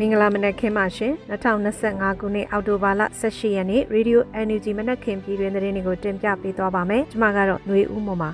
မင်္ဂလာမနက်ခင်းပါရှင်2025ခုနှစ်အောက်တိုဘာလ18ရက်နေ့ Radio NUG မနက်ခင်းပြည်တွင်သတင်းတွေကိုတင်ပြပေးသွားပါမယ်ကျွန်မကတော့ຫນွေဦးမော်ပါ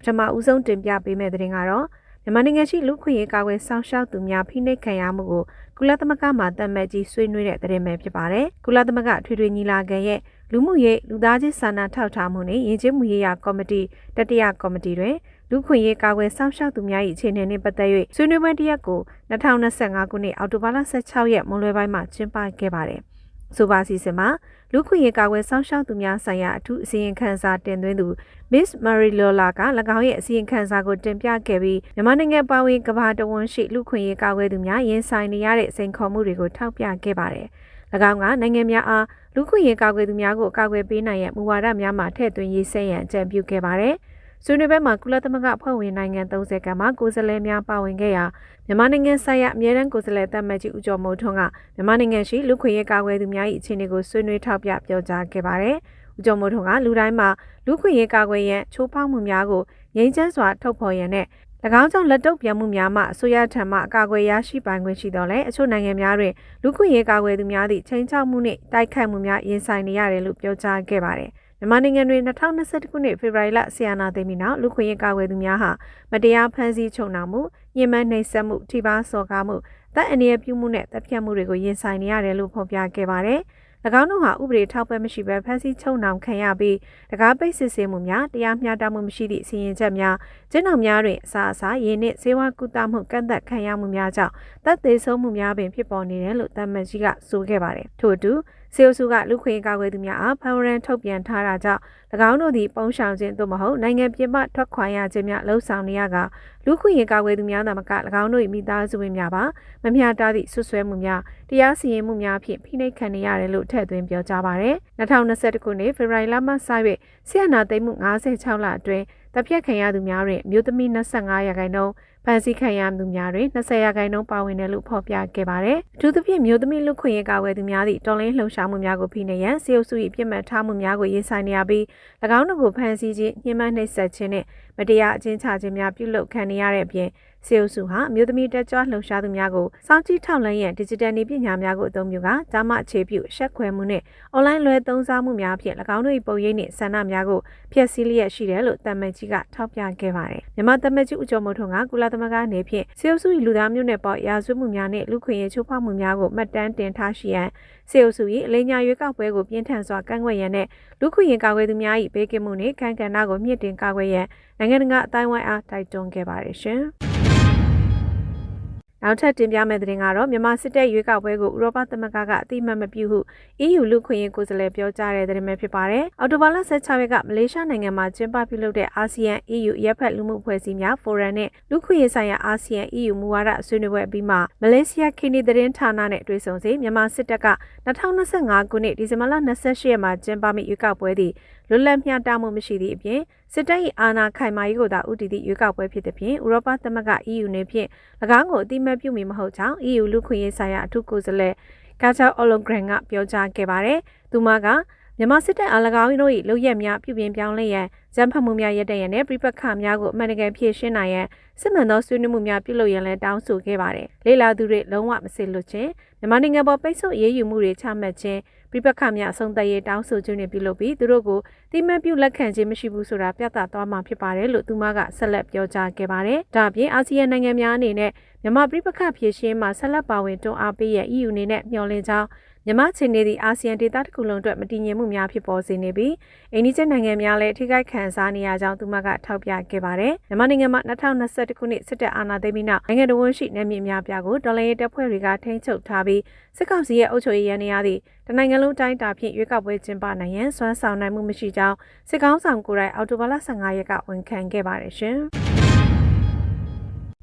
ပထမဦးဆုံးတင်ပြပေးမယ့်သတင်းကတော့မြန်မာနိုင်ငံရှိလူခွင့်ရေးကာကွယ်ဆောင်ရှောက်သူများဖိနှိပ်ခံရမှုကိုကုလသမဂ္ဂမှတတ်မှတ်ကြီးဆွေးနွေးတဲ့သတင်းပဲဖြစ်ပါတယ်ကုလသမဂ္ဂထွေထွေညီလာခံရဲ့ လူမှုရေးလူသားချင်းစာနာထောက်ထားမှုနဲ့ယဉ်ကျေးမှုရေးရာကော်မတီတတိယကော်မတီတွင်လူခွင့်ရေးကာကွယ်စောင့်ရှောက်သူများ၏အခြေအနေနှင့်ပတ်သက်၍ဆွေးနွေးပွဲတစ်ရက်ကို2025ခုနှစ်အောက်တိုဘာလ16ရက်မွန်းလွဲပိုင်းမှာကျင်းပခဲ့ပါတယ်။ဆိုပါစီစဉ်မှာလူခွင့်ရေးကာကွယ်စောင့်ရှောက်သူများဆိုင်ရာအထူးအစည်းအဝေးခန်းစာတင်သွင်းသူ Miss Marie Lola က၎င်းရဲ့အစည်းအဝေးခန်းစာကိုတင်ပြခဲ့ပြီးမြန်မာနိုင်ငံပါဝင်ကမ္ဘာတဝန်းရှိလူခွင့်ရေးကာကွယ်သူများရင်ဆိုင်နေရတဲ့စိန်ခေါ်မှုတွေကိုထောက်ပြခဲ့ပါတယ်။၎င်းကနိုင်ငံများအား လူခွင့်ရေးကာကွယ်သူများကိုကာကွယ်ပေးနိုင်ရန်မူဝါဒများမှာထည့်သွင်းရေးဆက်ရန်အကြံပြုခဲ့ပါတယ်။ဆွေးနွေးပွဲမှာကုလသမဂ္ဂအဖွဲ့ဝင်နိုင်ငံ30ကမှကိုယ်စားလှယ်များပါဝင်ခဲ့ရာမြန်မာနိုင်ငံဆိုင်ရာအမြဲတမ်းကိုယ်စားလှယ်တပ်မတ်ကြီးဦးကျော်မိုးထွန်းကမြန်မာနိုင်ငံရှိလူခွင့်ရေးကာကွယ်သူများ၏အခြေအနေကိုဆွေးနွေးထောက်ပြပြောကြားခဲ့ပါတယ်။ဦးကျော်မိုးထွန်းကလူတိုင်းမှာလူခွင့်ရေးကာကွယ်ရန်ချိုးဖောက်မှုများကိုငြိမ်းချမ်းစွာထုတ်ဖော်ရန်နဲ့၎ င်းကြောင့်လက်တုပ်ပြန်မှုများမှအစိုးရထံမှအကာအကွယ်ရရှိပိုင်ခွင့်ရှိတော့လဲအချို့နိုင်ငံများတွင်လူခွင့်ရေးကာကွယ်သူများသည့်ချိန်ချောက်မှုနှင့်တိုက်ခိုက်မှုများရင်ဆိုင်နေရတယ်လို့ပြောကြားခဲ့ပါတယ်။မြန်မာနိုင်ငံတွင်2021ခုနှစ်ဖေဖော်ဝါရီလဆီယနာသိမ်းပြီးနောက်လူခွင့်ရေးကာကွယ်သူများဟာမတရားဖမ်းဆီးချုပ်နှောင်မှုညှဉ်းပန်းနှိပ်စက်မှုထိပါစော်ကားမှုတပ်အန္တရာယ်ပြုမှုနဲ့တပ်ဖြတ်မှုတွေကိုရင်ဆိုင်နေရတယ်လို့ဖော်ပြခဲ့ပါတယ်။၎င်းတို့ဟာဥပဒေထောက်ပံ့မရှိဘဲဖမ်းဆီးချုပ်နှောင်ခံရပြီးတကားပိတ်စစ်ဆေးမှုများတရားမျှတမှုမရှိသည့်စီရင်ချက်များ ကျင်းတော်များတွင်အစာအစာရင်းနှင့်စေဝါကုသမှုကန့်သက်ခံရမှုများကြောင့်တပ်သေးဆုံးမှုများပင်ဖြစ်ပေါ်နေတယ်လို့တမန်ကြီးကဆိုခဲ့ပါတယ်။ထို့အတူစေအုပ်စုကလူခွင့်ကာကွယ်သူများအားဖမ်းဝရန်ထုတ်ပြန်ထားတာကြောင့်၎င်းတို့သည်ပုံရှောင်ခြင်းသို့မဟုတ်နိုင်ငံပြင်ပထွက်ခွာရခြင်းများလှုံ့ဆော်နေရကလူခွင့်ရေးကာကွယ်သူများသာမက၎င်းတို့၏မိသားစုဝင်များပါမမျှတသည့်ဆွဆွဲမှုများတရားစီရင်မှုများဖြင့်ဖိနှိပ်ခံနေရတယ်လို့ထည့်သွင်းပြောကြားပါရယ်2021ခုနှစ်ဖေဖော်ဝါရီလမှစ၍ဆီယနာသိမ်းမှု56လအတွင်း တပ်ဖြတ်ခံရသူများတွင်မြို့သမီး25ရာခိုင်နှုန်းဖန်ဆီးခံရမှုများတွင်20ရာခိုင်နှုန်းပါဝင်တယ်လို့ဖော်ပြခဲ့ပါတယ်။အထူးသဖြင့်မြို့သမီးလူခွင့်ရေးကာကွယ်သူများသည့်တော်လင်းလှုံ့ဆော်မှုများကိုဖိနှိပ်ရန်စေအုပ်စု၏ပြစ်မှတ်ထားမှုများကိုရင်ဆိုင်နေရပြီး၎င်းတို့ကိုဖန်ဆီးခြင်းညှဉ်းပန်းနှိပ်စက်ခြင်းနှင့်မတရားအကျဉ်းချခြင်းများပြုလုပ်ခံနေရတဲ့အပြင် စေအုပ်စုဟာမြို့သမီးတက်ကြွလှုံ့ဆော်သူများကိုစောင့်ကြည့်ထောက်လှမ်းရန် digital နည်းပညာများကိုအသုံးပြုကာဒါမှအခြေပြုရှက်ခွဲမှုနှင့် online လွှဲသုံးစားမှုများဖြင့်၎င်းတို့၏ပုံရိပ်နှင့်ဆန္ဒများကိုဖျက်ဆီးလျက်ရှိတယ်လို့တမန်ကြီးကထောက်ပြခဲ့ပါတယ်။မြန်မာတမန်ကြီးဦးကျော်မိုးထွန်းကကုလသမဂ္ဂနေဖြင့်စေအုပ်စု၏လူသားမျိုးနွယ်ပေါ်ရာဇဝတ်မှုများနှင့်လူခွင့်ရေးချိုးဖောက်မှုများကိုမှတ်တမ်းတင်ထားရှိရန်စေအုပ်စု၏အလိညာရွေးကောက်ပွဲကိုပြင်းထန်စွာကန့်ကွက်ရန်နှင့်လူခွင့်ရေးကာကွယ်သူများ၏ဘေးကင်းမှုနှင့်ခံကဏ္ဍကိုမြင့်တင်ကာကွယ်ရန်နိုင်ငံတကာအတိုင်းအဝိုင်းအားတိုက်တွန်းခဲ့ပါတယ်ရှင်။ နောက်ထပ်တင်ပြမယ့်သတင်းကတော့မြန်မာစစ်တပ်ရွေးကောက်ပွဲကိုဥရောပသမဂ္ဂကအတိအမှတ်မပြုဟု EU လူခွင့်ရေးကိုယ်စားလှယ်ပြောကြားတဲ့သတင်းပဲဖြစ်ပါတယ်။အော်တိုဘာလ16ရက်ကမလေးရှားနိုင်ငံမှာကျင်းပပြုလုပ်တဲ့အာဆီယံ EU ရပ်ဖက်လူမှုဖွဲ့စည်းများဖိုရမ်နဲ့လူခွင့်ရေးဆိုင်ရာအာဆီယံ EU မူဝါဒဆွေးနွေးပွဲအပြီးမှာမလေးရှားခီနီသတင်းဌာနနဲ့တွေ့ဆုံစဉ်မြန်မာစစ်တပ်က2025ခုနှစ်ဒီဇင်ဘာလ28ရက်မှာကျင်းပမယ့်ရွေးကောက်ပွဲသည် လွတ်လပ်မျှတမှုမရှိသည့်အပြင်စစ်တပ်၏အာဏာခိုင်မာရေးကိုသာဥတီသည့်ရွေးကောက်ပွဲဖြစ်သဖြင့်ဥရောပသမဂ္ဂ EU နှင့်ဖြင့်၎င်းကိုအတိမတ်ပြုမည်မဟုတ်ကြောင်း EU လူခွင့်ရေးဆိုင်ရာအထူးကိုယ်စားလှယ်ကာချာအော်လိုဂရန်ကပြောကြားခဲ့ပါတယ်။သူမက မြန်မာစစ်တပ်အား၎င်းတို့၏လုပ်ရက်များပြုပြင်ပြောင်းလဲရန်ဇံဖတ်မှုများရပ်တန့်ရန်နဲ့ပြပခများကိုအမှန်တကယ်ဖြည့်ရှင်းနိုင်ရန်စစ်မှန်သောဆွေးနွေးမှုများပြုလုပ်ရန်လည်းတောင်းဆိုခဲ့ပါတယ်။လေလာသူတွေလုံးဝမစစ်လွတ်ခြင်းမြန်မာနိုင်ငံပေါ်ပိတ်ဆို့ရေးယူမှုတွေချမှတ်ခြင်းပြပခများအဆုံးသတ်ရေးတောင်းဆိုခြင်းတွေပြုလုပ်ပြီးသူတို့ကိုတိမတ်ပြုလက်ခံခြင်းမရှိဘူးဆိုတာပြသသွားမှာဖြစ်ပါတယ်လို့သူမကဆက်လက်ပြောကြားခဲ့ပါတယ်။ဒါ့အပြင်အာဆီယံနိုင်ငံများအနေနဲ့ မြန်မာပြပခဖြည့်ရှင်းမှာဆက်လက်ပါဝင်တွန်းအားပေးရ EU အနေနဲ့မျှော်လင့်ကြောင်းမြန်မာခြေနေသည့်အာဆီယံဒေသတစ်ခုလုံးအတွက်မတည်ငြိမ်မှုများဖြစ်ပေါ်စေနေပြီးအိန္ဒိယနိုင်ငံများလည်းထိခိုက်ခံစားနေရကြောင်းသူမကထောက်ပြခဲ့ပါတယ်။မြန်မာနိုင်ငံမှာ2021ခုနှစ်စစ်တပ်အာဏာသိမ်းပြီးနောက်နိုင်ငံတော်ဝန်ရှိနယ်မြေများပြားကိုတော်လှန်ရေးတပ်ဖွဲ့တွေကထိန်းချုပ်ထားပြီးစစ်ကောင်စီရဲ့အုပ်ချုပ်ရေးရန်နေရသည့်တနိုင်ငံလုံးတိုင်းတာဖြင့်ရွေးကောက်ပွဲကျင်းပနိုင်ရန်စွမ်းဆောင်နိုင်မှုမရှိကြောင်းစစ်ကောင်ဆောင်ကိုယ်တိုင်အော်တိုဘာလ15ရက်ကဝန်ခံခဲ့ပါတယ်ရှင်။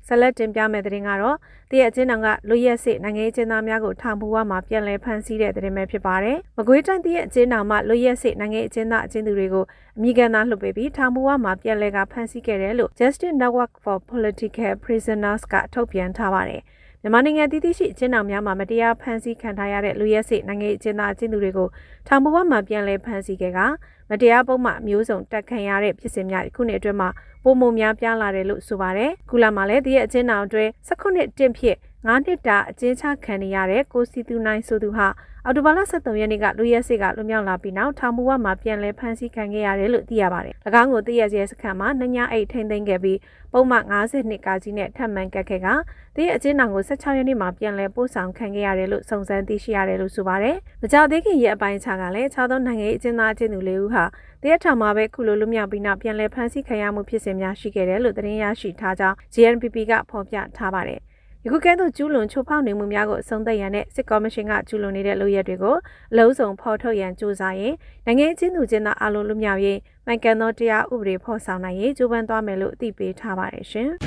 ဆက်လက်တင်ပြမယ့်သတင်းကတော့တည့်အချင်းတောင်ကလူရက်စစ်နိုင်ငံရေးကျင်းသားများကိုထောင်ပူဝမှာပြန်လည်ဖမ်းဆီးတဲ့သတင်းပဲဖြစ်ပါတယ်။မကွေးတိုင်းတည့်အချင်းတောင်မှလူရက်စစ်နိုင်ငံရေးကျင်းသားအချင်းသူတွေကိုအမိကန်သားလှုပ်ပေးပြီးထောင်ပူဝမှာပြန်လည်ကဖမ်းဆီးခဲ့တယ်လို့ Justice Network for Political Prisoners ကထုတ်ပြန်ထားပါတယ်။ မြန်မာနိုင်ငံတည်တည်ရှိအကျဉ်းထောင်များမှာမတရားဖမ်းဆီးခံထားရတဲ့လူရဲစစ်နိုင်ငံရေးအကျဉ်းသားအကျဉ်းသူတွေကိုထောင်ပေါ်မှာပြန်လည်ဖမ်းဆီးခဲ့ကမတရားပုံမှန်မျိုးစုံတက်ခံရတဲ့ဖြစ်စဉ်များခုနှစ်အတွင်းမှာပုံမများပြားလာတယ်လို့ဆိုပါတယ်။ကုလမှာလည်းဒီရဲ့အချင်းအောင်အတွင်း19တင့်ဖြစ် 9နှစ်တာအကျဉ်းချခံနေရတဲ့ကိုစီသူနိုင်ဆိုသူဟာအော်တိုဘာလ23ရက်နေ့ကလူရဲစစ်ကလွမြောက်လာပြီးနောက်ထောင်မူဝမှာပြန်လည်ဖမ်းဆီးခံခဲ့ရတယ်လို့သိရပါတယ်။၎င်းကိုတည့်ရရဲစခန်းမှာနှညာအိတ်ထိမ့်သိမ်းခဲ့ပြီးပုံမှန်52ကာကြီးနဲ့ထပ်မံကတ်ခဲ့ကတည့်ရအကျဉ်းတော်ကို16ရက်နေ့မှာပြန်လည်ပို့ဆောင်ခံခဲ့ရတယ်လို့စုံစမ်းသိရှိရတယ်လို့ဆိုပါတယ်။မကြသေးခင်ရဲ့အပိုင်းခြားကလည်း6သောနိုင်ငံရေးအကျဉ်းသားအကျဉ်းသူလေးဦးဟာတရက်ထောင်မှာပဲခုလိုလွမြောက်ပြီးနောက်ပြန်လည်ဖမ်းဆီးခံရမှုဖြစ်စဉ်များရှိခဲ့တယ်လို့သတင်းရရှိထားကြောင်း GNPP ကဖော်ပြထားပါတယ်။ ယခုကဲ့သို့ကျူးလွန်ချိုးဖောက်နေမှုများကိုအဆုံးသတ်ရန်နဲ့စစ်ကော်မရှင်ကကျူးလွန်နေတဲ့လုပ်ရက်တွေကိုအလုံးစုံဖော်ထုတ်ရန်ကြိုးစားရင်နိုင်ငံအချင်းသူချင်းသားအလုံးလွမြောက်ရေးမှန်ကန်သောတရားဥပဒေဖော်ဆောင်နိုင်ရေးကြိုးပမ်းသွားမယ်လို့အသိပေးထားပါတယ်ရှင်။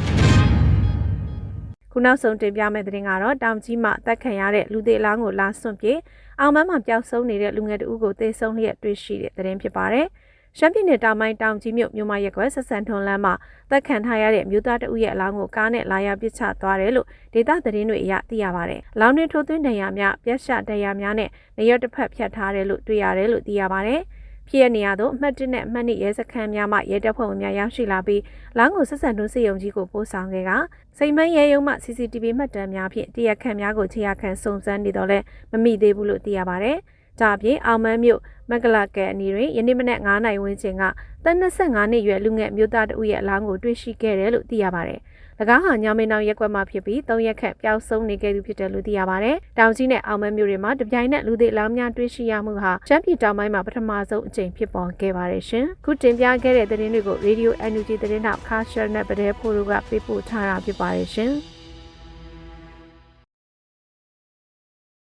ခုနောက်ဆုံးတင်ပြမယ့်သတင်းကတော့တောင်ကြီးမှာတက်ခံရတဲ့လူသေးအလောင်းကိုလာစွန့်ပြေအောင်မန်းမှာပျောက်ဆုံးနေတဲ့လူငယ်တဦးကိုသေဆုံးလျက်တွေ့ရှိတဲ့သတင်းဖြစ်ပါတယ်။ ရှမ်းပြည်နယ်တောင်ပိုင်းတောင်ကြီးမြို့မြို့မရက်ကွယ်ဆက်ဆန်ထွန်းလမ်းမှာတက်ခံထားရတဲ့မြို့သားတဦးရဲ့အလောင်းကိုကားနဲ့လာရောက်ပစ်ချသွားတယ်လို့ဒေသသတင်းတွေအရသိရပါတယ်။အလောင်းတွေထိုးသွင်းဒဏ်ရာများပြက်ရှဒဏ်ရာများနဲ့နေရတစ်ဖက်ဖြတ်ထားတယ်လို့တွေ့ရတယ်လို့သိရပါတယ်။ဖြစ်ရနေရသို့အမှတ်1နဲ့အမှတ်2ရဲစခန်းများမှရဲတပ်ဖွဲ့ဝင်များရောက်ရှိလာပြီးလောင်းကိုဆက်ဆံတွန်းစေယုံကြီးကိုပို့ဆောင်ခဲ့ကစိန်မန်းရဲရုံမှ CCTV မှတ်တမ်းများဖြင့်တရားခံများကိုခြေရခံစုံစမ်းနေတော့လဲမမိသေးဘူးလို့သိရပါတယ်။ဒါအပြင်အောင်မန်းမြို့ မက္ကလကဲအနီတွင်ယနေ့မနက်9:00နာရီဝန်းကျင်ကတန်း25နှစ်ရွယ်လူငယ်မျိုးသားတဦးရဲ့အလောင်းကိုတွေ့ရှိခဲ့တယ်လို့သိရပါတယ်။၎င်းဟာညောင်မင်းတောင်ရက်ကွက်မှာဖြစ်ပြီး၃ရက်ခန့်ပျောက်ဆုံးနေခဲ့သူဖြစ်တယ်လို့သိရပါတယ်။တောင်ကြီးနဲ့အောင်မန်းမြို့တွေမှာတပြိုင်နက်လူသေးအလောင်းများတွေ့ရှိရမှုဟာရှမ်းပြည်တောင်ပိုင်းမှာပထမဆုံးအကြိမ်ဖြစ်ပေါ်ခဲ့ပါတယ်ရှင်။ခုတင်ပြခဲ့တဲ့သတင်းတွေကို Radio NUG သတင်းတောက်ခါရှယ်နဲ့ပဒဲဖိုးတို့ကပေးပို့ထားတာဖြစ်ပါတယ်ရှင်။